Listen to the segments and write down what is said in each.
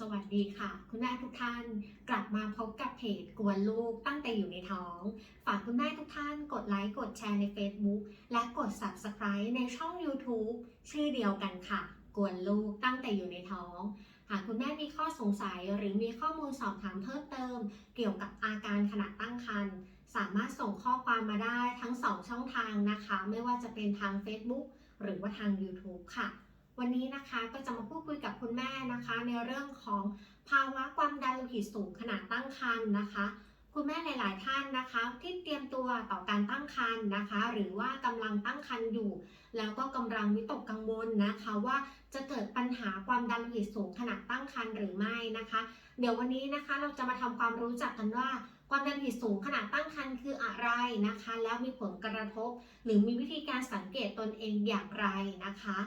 สวัสดีค่ะ คุณแม่ทุกท่านกลับมาพบกับเพจกวนลูกตั้งแต่อยู่ในท้อง ฝากคุณแม่ทุกท่านกดไลค์กดแชร์ใน Facebook และกด Subscribe ในช่อง YouTube ชื่อเดียวกันค่ะ กวนลูกตั้งแต่อยู่ในท้อง หากคุณแม่มีข้อสงสัยหรือมีข้อมูลสอบถามเพิ่มเติม เกี่ยวกับอาการขณะตั้งครรภ์สามารถส่งข้อความมาได้ทั้ง 2 ช่องทางนะคะ ไม่ว่าจะเป็นทาง Facebook หรือว่าทาง YouTube ค่ะ วันนี้นะคะก็จะมาพูดคุยกับคุณแม่นะคะ ในเรื่องของภาวะความดันโลหิตสูงขณะตั้งครรภ์นะคะ คุณแม่หลาย ๆ ท่านนะคะ ที่เตรียมตัวต่อการตั้งครรภ์นะคะ หรือว่ากำลังตั้งครรภ์อยู่ แล้วก็กำลังวิตกกังวลนะคะ ว่าจะเกิดปัญหาความดันโลหิตสูงขณะตั้งครรภ์หรือไม่นะคะ เดี๋ยววันนี้นะคะเราจะมาทำความรู้จักกันว่าความดันโลหิตสูงขณะตั้งครรภ์คืออะไรนะคะ แล้วมีผลกระทบ หรือมีวิธีการสังเกตตนเองอย่างไรนะคะ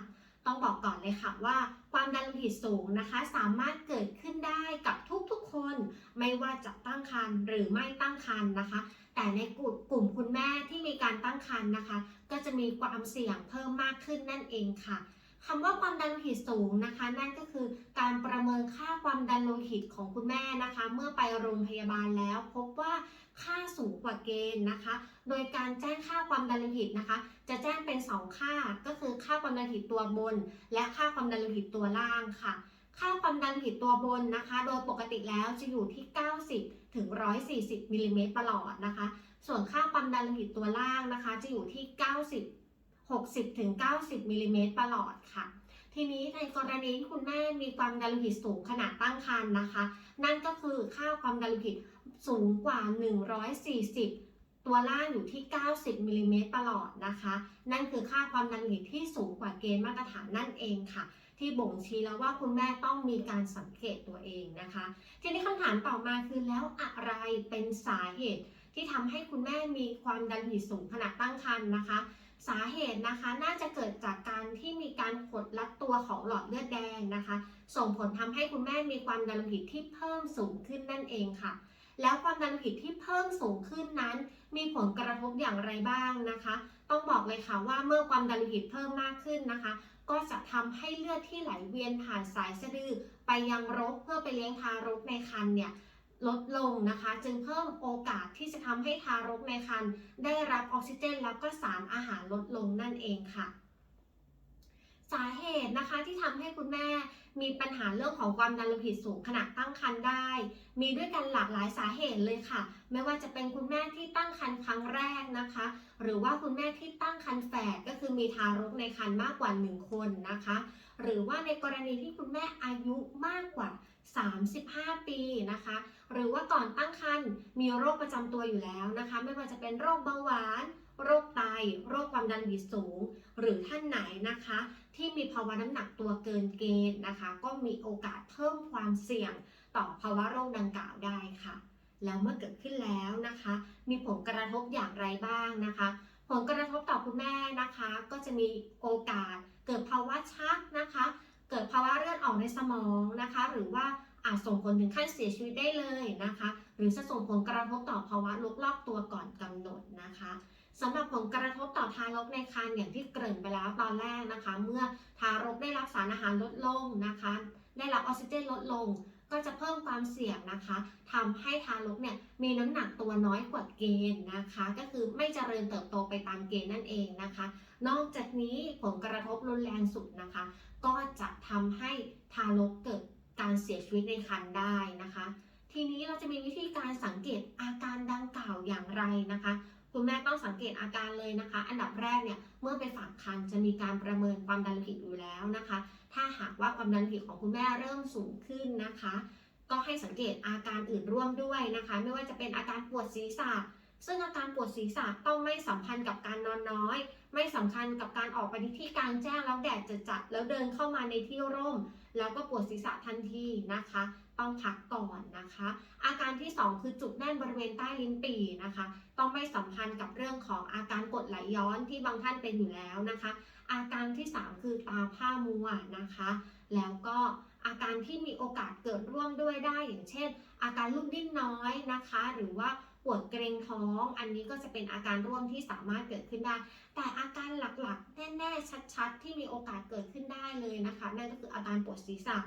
ต้องบอกก่อนเลยค่ะว่าความดันโลหิตสูงนะคะ สามารถเกิดขึ้นได้กับทุกๆคน ไม่ว่าจะตั้งครรภ์หรือไม่ตั้งครรภ์นะคะ แต่ในกลุ่มกลุ่มคุณแม่ที่มีการตั้งครรภ์นะคะ ก็จะมีความเสี่ยงเพิ่มมากขึ้นนั่นเองค่ะ คำว่าความดันโลหิตสูงนะคะ นั่นก็คือการประเมินค่าความดันโลหิตของคุณแม่นะคะ เมื่อไปโรงพยาบาลแล้ว พบว่าค่าสูงกว่าเกณฑ์นะคะ โดยการแจ้งค่าความดันโลหิตนะคะ จะแจ้งเป็น 2 ค่าก็คือค่าความดันโลหิตตัวบน และค่าความดันโลหิตตัวล่างค่ะ ค่าความดันโลหิตตัวบนนะคะ โดยปกติแล้วจะอยู่ที่ 90ถึง140มิลลิเมตรประหลอดนะคะ ส่วนค่าความดันโลหิตตัวล่างนะคะ จะอยู่ที่ 90 60ถึง90มิลลิเมตรประหลอดค่ะ ทีนี้ในกรณีที่คุณแม่มีความดันโลหิตสูงขณะตั้งครรภ์นะคะ นั่นก็คือค่าความดันโลหิตสูงกว่า 140 ตัวล่างอยู่ที่ 90มิลลิเมตรประหลอดนะคะ นั่นคือค่าความดันโลหิตที่สูงกว่าเกณฑ์มาตรฐานนั่นเองค่ะที่บ่งชี้แล้วว่าคุณแม่ต้องมีการสังเกตตัวเองนะคะ ทีนี้คำถามต่อมาคือแล้วอะไรเป็นสาเหตุที่ทำให้คุณแม่มีความดันโลหิตสูงขณะตั้งครรภ์นะคะ สาเหตุนะคะน่าจะเกิดจากการที่มีการกดรัดตัวของหลอดเลือดแดงนะคะ ส่งผลทำให้คุณแม่มีความดันโลหิตที่เพิ่มสูงขึ้นนั่นเองค่ะ แล้วความดันโลหิตที่เพิ่มสูงขึ้นนั้น มีผลกระทบอย่างไรบ้างนะคะ ต้องบอกเลยค่ะว่าเมื่อความดันโลหิตเพิ่มมากขึ้นนะคะ ก็จะทำให้เลือดที่ไหลเวียนผ่านสายสะดือ ไปยังรกเพื่อไปเลี้ยงทารกในครรภ์เนี่ย ลดลงนะคะ จึงเพิ่มโอกาสที่จะทำให้ทารกในครรภ์ได้รับออกซิเจน แล้วก็สารอาหารลดลงนั่นเองค่ะ สาเหตุนะคะที่ทำให้คุณแม่มีปัญหาเรื่องของความดันโลหิตสูงขณะตั้งครรภ์ได้ มีด้วยกันหลากหลายสาเหตุเลยค่ะ ไม่ว่าจะเป็นคุณแม่ที่ตั้งครรภ์ครั้งแรกนะคะ หรือว่าคุณแม่ที่ตั้งครรภ์แฝดก็คือมีทารกในครรภ์มากกว่า 1 คนนะคะ หรือว่าในกรณีที่คุณแม่อายุมากกว่า 35 ปีนะคะ หรือว่าก่อนตั้งครรภ์มีโรคประจำตัวอยู่แล้วนะคะ ไม่ว่าจะเป็นโรคเบาหวาน โรคไต โรคความดันหิตสูง หรือท่านไหนนะคะ ที่มีภาวะน้ำหนักตัวเกินเกณฑ์นะคะ ก็มีโอกาสเพิ่มความเสี่ยงต่อภาวะโรคดังกล่าวได้ค่ะ แล้วเมื่อเกิดขึ้นแล้วนะคะ มีผลกระทบอย่างไรบ้างนะคะ ผลกระทบต่อคุณแม่นะคะ ก็จะมีโอกาสเกิดภาวะชักนะคะ เกิดภาวะเลือดออกในสมองนะคะ หรือว่าอาจส่งผลถึงขั้นเสียชีวิตได้เลยนะคะ หรือจะส่งผลกระทบต่อภาวะลุกลอกตัวก่อนกำหนดนะคะสำหรับผลกระทบต่อทารกในครรภ์อย่างที่เกริ่นไปแล้วตอนแรกนะคะ เมื่อทารกได้รับสารอาหารลดลงนะคะ ได้รับออกซิเจนลดลง ก็จะเพิ่มความเสี่ยงนะคะทำให้ทารกเนี่ยมีน้ำหนักตัวน้อยกว่าเกณฑ์นะคะ ก็คือไม่เจริญเติบโตไปตามเกณฑ์นั่นเองนะคะ นอกจากนี้ผลกระทบรุนแรงสุดนะคะ ก็จะทำให้ทารกเกิดการเสียชีวิตในครรภ์ได้นะคะ ทีนี้เราจะมีวิธีการสังเกตอาการดังกล่าวอย่างไรนะคะ คุณแม่ต้องสังเกตอาการเลยนะคะ อันดับแรกเนี่ยเมื่อไปฝากครรภ์จะมีการประเมินความดันโลหิตอยู่แล้วนะคะ ถ้าหากว่าความดันโลหิตของคุณแม่เริ่มสูงขึ้นนะคะ ก็ให้สังเกตอาการอื่นร่วมด้วยนะคะ ไม่ว่าจะเป็นอาการปวดศีรษะซึ่งอาการปวดศีรษะต้องไม่สัมพันธ์กับการนอนน้อย ไม่สำคัญกับการออกไปที่กลางแจ้งแล้วแดดจะจัดแล้วเดินเข้ามาในที่ร่ม แล้วก็ปวดศีรษะทันทีนะคะ ต้องพักก่อนนะคะ อาการที่ 2 คือจุกแน่นบริเวณใต้ลิ้นปี่นะคะ ต้องไม่สัมพันธ์กับเรื่องของอาการกดไหลย้อนที่บางท่านเป็นอยู่แล้วนะคะ อาการที่ 3 คือตาผ้ามัวนะคะ แล้วก็อาการที่มีโอกาสเกิดร่วมด้วยได้ อย่างเช่น อาการลูกดิ้นน้อยนะคะ หรือว่าปวดเกรงท้อง อันนี้ก็จะเป็นอาการร่วมที่สามารถเกิดขึ้นได้ แต่อาการหลักๆ แน่ๆ ชัดๆ ที่มีโอกาสเกิดขึ้นได้เลยนะคะ นั่นก็คืออาการปวดศีรษะ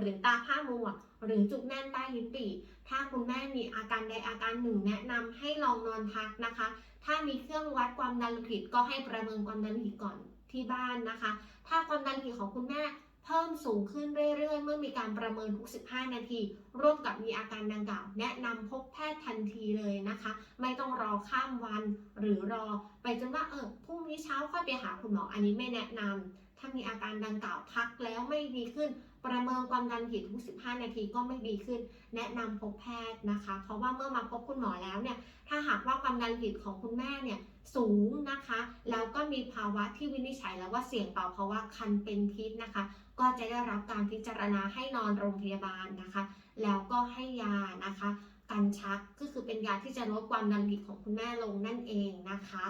หรือตาผ้ามัวหรือจุกแน่นใต้ลิ้นปี่ถ้าคุณแม่มีอาการใดอาการหนึ่งแนะนำให้ลองนอนพักนะคะ ถ้ามีเครื่องวัดความดันโลหิตก็ให้ประเมินความดันโลหิตก่อนที่บ้านนะคะ ถ้าความดันโลหิตของคุณแม่เพิ่มสูงขึ้นเรื่อย ๆ เมื่อมีการประเมินทุก 15 นาที ร่วมกับมีอาการดังกล่าว แนะนำพบแพทย์ทันทีเลยนะคะ ไม่ต้องรอข้ามวันหรือรอ ไปจนว่าเออพรุ่งนี้เช้าค่อยไปหาคุณหมออันนี้ไม่แนะนำ ถ้ามีอาการดังกล่าวพักแล้วไม่ดีขึ้น ประเมินความดันโลหิตทุก 15 นาทีก็ไม่ดีขึ้น แนะนำพบแพทย์นะคะ เพราะว่าเมื่อมาพบคุณหมอแล้วเนี่ย ถ้าหากว่าความดันโลหิตของคุณแม่เนี่ยสูงนะคะ แล้วก็มีภาวะที่วินิจฉัยแล้วว่าเสี่ยงต่อภาวะคันเป็นพิษนะคะ ก็จะได้รับการพิจารณาให้นอนโรงพยาบาลนะคะ แล้วก็ให้ยานะคะกันชักก็คือเป็นยาที่จะลดความดันโลหิตของคุณแม่ลงนั่นเองนะคะ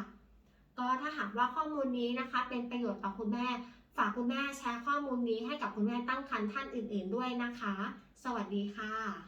ก็ถ้าหากว่าข้อมูลนี้นะคะ เป็นประโยชน์ต่อคุณแม่ ฝากคุณแม่แชร์ข้อมูลนี้ให้กับคุณแม่ตั้งครรภ์ท่านอื่น ๆด้วยนะคะ สวัสดีค่ะ